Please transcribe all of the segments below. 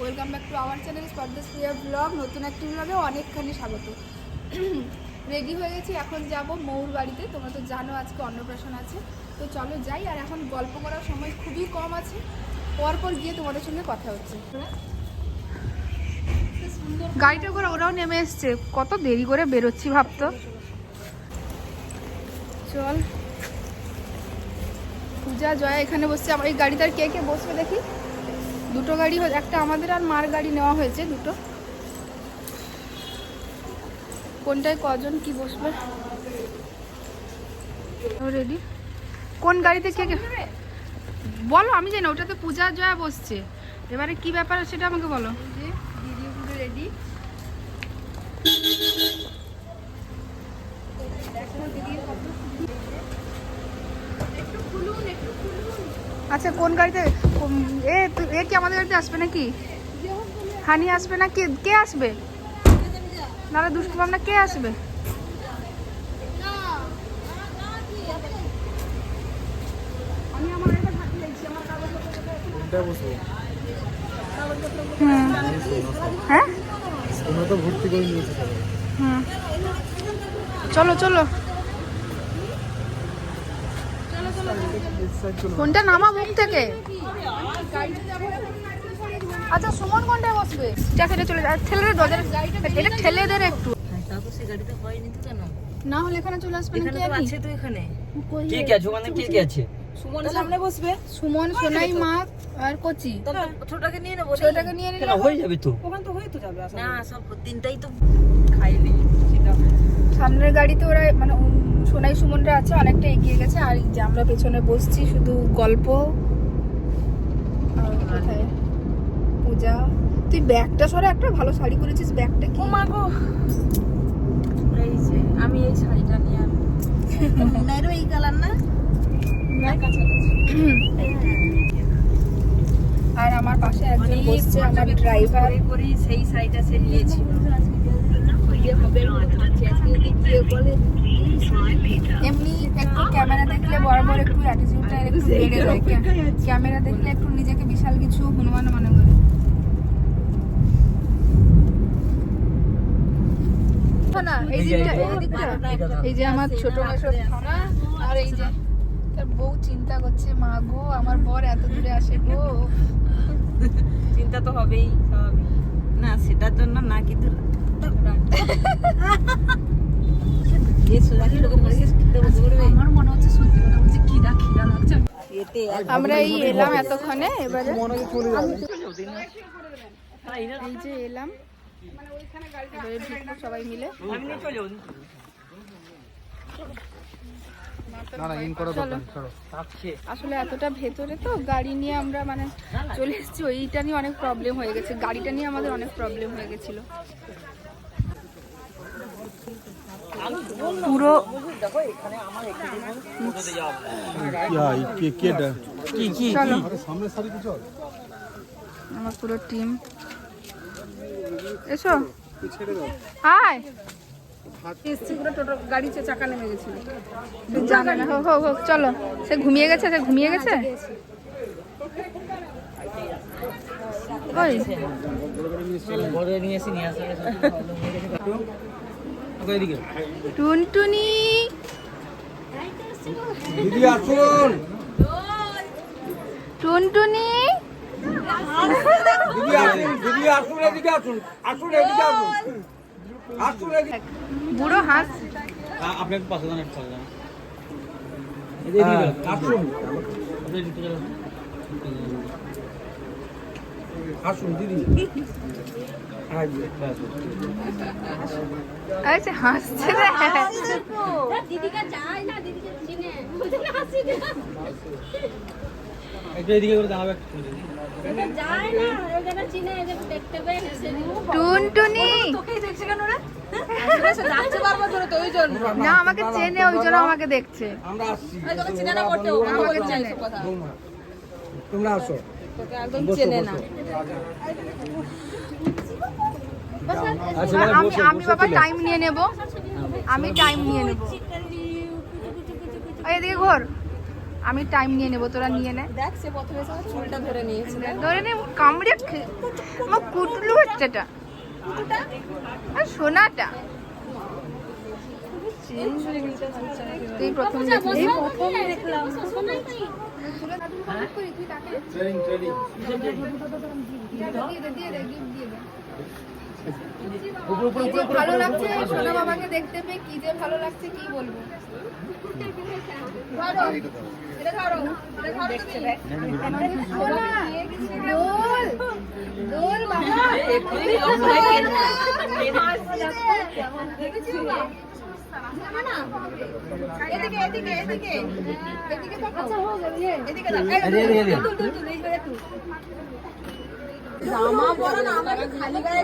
Welcome back to our channel স্পর্দাস Priya vlog নতুন একটি ব্লগে অনেকখানি স্বাগত। রেডি হয়ে গেছি এখন যাব মৌর বাড়িতে। তোমরা তো জানো আজকে অন্নপ্রাশন আছে। তো চলো যাই আর এখন গল্প করার সময় খুবই কম আছে। পরপর গিয়ে তোমাদের সঙ্গে কথা হচ্ছে। গাড়িটা করে ওরাও নেমে এসছে। কত দেরি করে বেরোচ্ছি ভাবতো। চল। পূজা জয়া এখানে বসছে। আমার এই গাড়িতে আর কে কে বসবে দেখি? দুটো গাড়ি একটা আমাদের আর মার গাড়ি নেওয়া হয়েছে দুটো। কোনটায় কজন কি বসবে? রেডি কোন গাড়িতে কে কে? বলো আমি জানি ওটাতে পূজা জয়া বসছে। এবারে কি ব্যাপার সেটা আমাকে বলো। দিদি পুরো রেডি আচ্ছা কোন গাড়িতে? এ এ কি আমাদের গাড়িতে আসবে নাকি? হানি আসবে না কে কে আসবে? নাহলে দুষ্টু ভাবনা কে আসবে? হ্যাঁ? চলো চলো। ফোনটা নামা মুখ থেকে। আচ্ছা সুমন কোনটায় বসবে? আছে চলে যায় ঠেলে দরজার এটা ঠেলে দে একটু। তারপর সে গাড়িতে হয়নি তো কেন? না হলে এখানে চলে আসবে তো আমি? আছে তো এখানে। কে কে আছে? ওখানে কে কে আছে? সুমন সামনে বসবে? সুমন সোনাই মা আর কচি। ছোটটাকে নিয়ে নেব ছোটটাকে নিয়ে নিলাম হয়ে যাবে তো। ওখান তো হয়ে তো যাবে না সব তিনটাই তো খাইনি। সেটা সামনের গাড়িতে ওরা মানে সোনাই সুমনরা আছে অনেকটা এগিয়ে গেছে আর এই যে আমরা পেছনে বসছি শুধু গল্প। আর কোথায়? পূজা। তুই ব্যাগটা সরে একটা ভালো শাড়ি করেছিস ব্যাগটা কি? ও মা গো। এই যে আমি এই শাড়িটা নিয়ে আমি নাইরো এই কালার না? আর আমার পাশে একজন বসছে আমার ড্রাইভার করে করে সেই শাড়িটা সে নিয়েছিল এমনি একটু ক্যামেরা দেখলে বরাবর একটু অ্যাটিটিউডটা একটু বেড়ে যায়। ক্যামেরা দেখলে একটু নিজেকে বিশাল কিছু হনুমান মনে করে। না এই দিকটা এই দিকটা। এই যে আমার ছোট মেশো থানা আর এই যে তার বউ চিন্তা করছে মা গো আমার বর এত দূরে আসে গো। চিন্তা তো হবেই স্বাভাবিক। না সেটার জন্য না কিন্তু কি আমার মনে এই এলাম এতক্ষণে এবারে এই যে এলাম। সবাই মিলে। ছাড়ো আসলে এতটা ভেতরে তো গাড়ি নিয়ে আমরা মানে চলে এসেছি ওইটা নিয়ে অনেক প্রবলেম হয়ে গেছে। গাড়িটা নিয়ে আমাদের অনেক প্রবলেম হয়ে গেছিল। পুরো কে কে কি কি চলো। সামনে সারি তো চল। আমার পুরো টিম এসো। আয়। চলো। সে ঘুমিয়ে গেছে সে ঘুমিয়ে গেছে? টুনটুনি। টুনটুনি। বুড়ো হাঁস আপনি একটু পাশে দাঁড়ান পাশে দাঁড়ান আসুন আসুন দিদি। আচ্ছা হাসছে রে একটু এদিকে করে দাঁড়াবে একটু টুনটুনি। না আমাকে চেনে ওই জন্য আমাকে দেখছে। আমাকে চেনে। তোমরা আসো। একদম চেনে না। আচ্ছা আমি আমি বাবা টাইম নিয়ে নেব। আমি টাইম নিয়ে নেব। এদিকে ঘোর। আমি টাইম নিয়ে নেব তোরা নিয়ে নে। দেখ সে প্রথমে সব চুলটা ধরে নিয়েছিল। ধরে নে কামড়ে খে- আমার কুটলু হচ্ছে এটা আর সোনাটা। তুই প্রথম দেখলি। কি যে ভালো লাগছে? সোনা বাবাকে দেখতে পেয়ে কি যে ভালো লাগছে কি বলব? এদিকে জামা পরো না আমাকে খালি গায়ে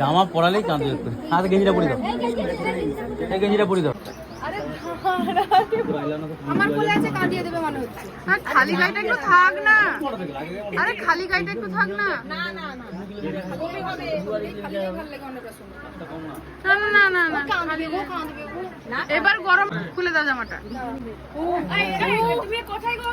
জামা পরালেই কাঁদবে হাতে গেঞ্জিটা পরি দাও। এই গেঞ্জিটা পরি দাও। আমার কোলে আছে কাঁদিয়ে দেবে মনে হচ্ছে। খালি গাইটা একটু থাক না। আরে খালি গাইটা একটু থাক না। না না এবার গরম খুলে দাও জামাটা। কোথায় গো?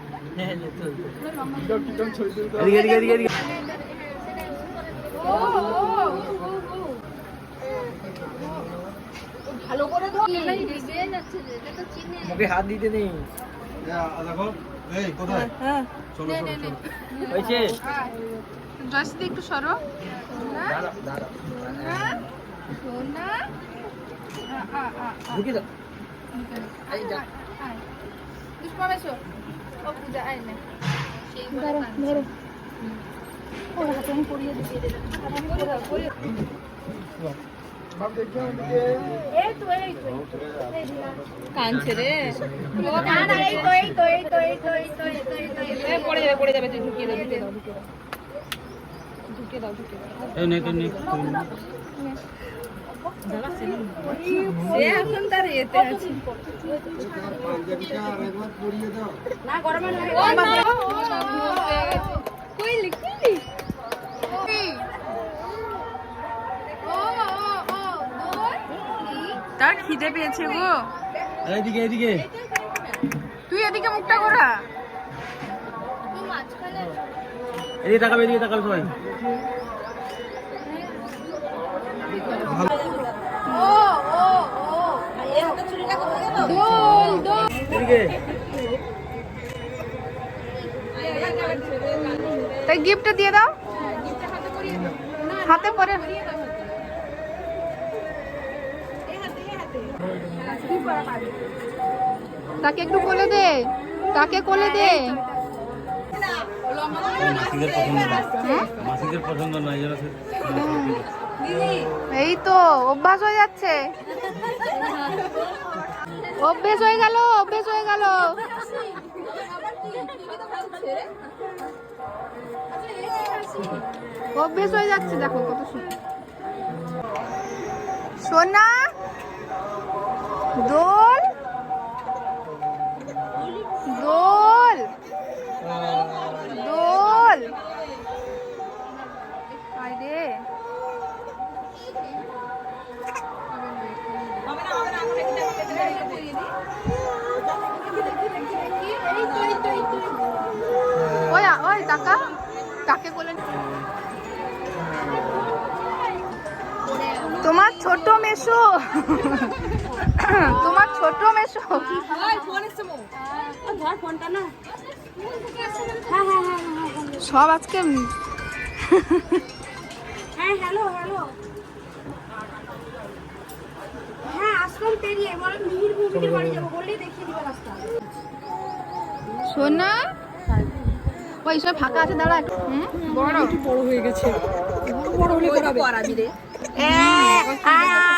ভালো করে মুখে হাত দিতে নেই একটু সরো ঢুকে দাও এই তো এই পড়ে যাবে পড়ে যাবে তুই ঢুকিয়ে দাও ঢুকিয়ে দাও এখন খিদে পেয়েছে গো। এদিকে এদিকে। তুই এদিকে মুখটা করা এদিকে তাকাবে এদিকে তাকাবে সবাই। দোল দোল তাই গিফটটা দিয়ে দাও। হাতে পরে। তাকে একটু কোলে দে। তাকে কোলে দে। এই তো অভ্যাস হয়ে যাচ্ছে। অভ্যেস হয়ে গেল অভ্যেস হয়ে গেল। অভ্যেস হয়ে যাচ্ছে দেখো কত সোনা দোল তোমার ছোট মেশো। তোমার ছোট মেশো। সব আজকে হ্যাঁ হ্যালো হ্যালো। সোনা ওই সব ফাঁকা আছে দাঁড়া। বড় বড় হয়ে গেছে। বড় হলে করাবি। রে হ্যাঁ,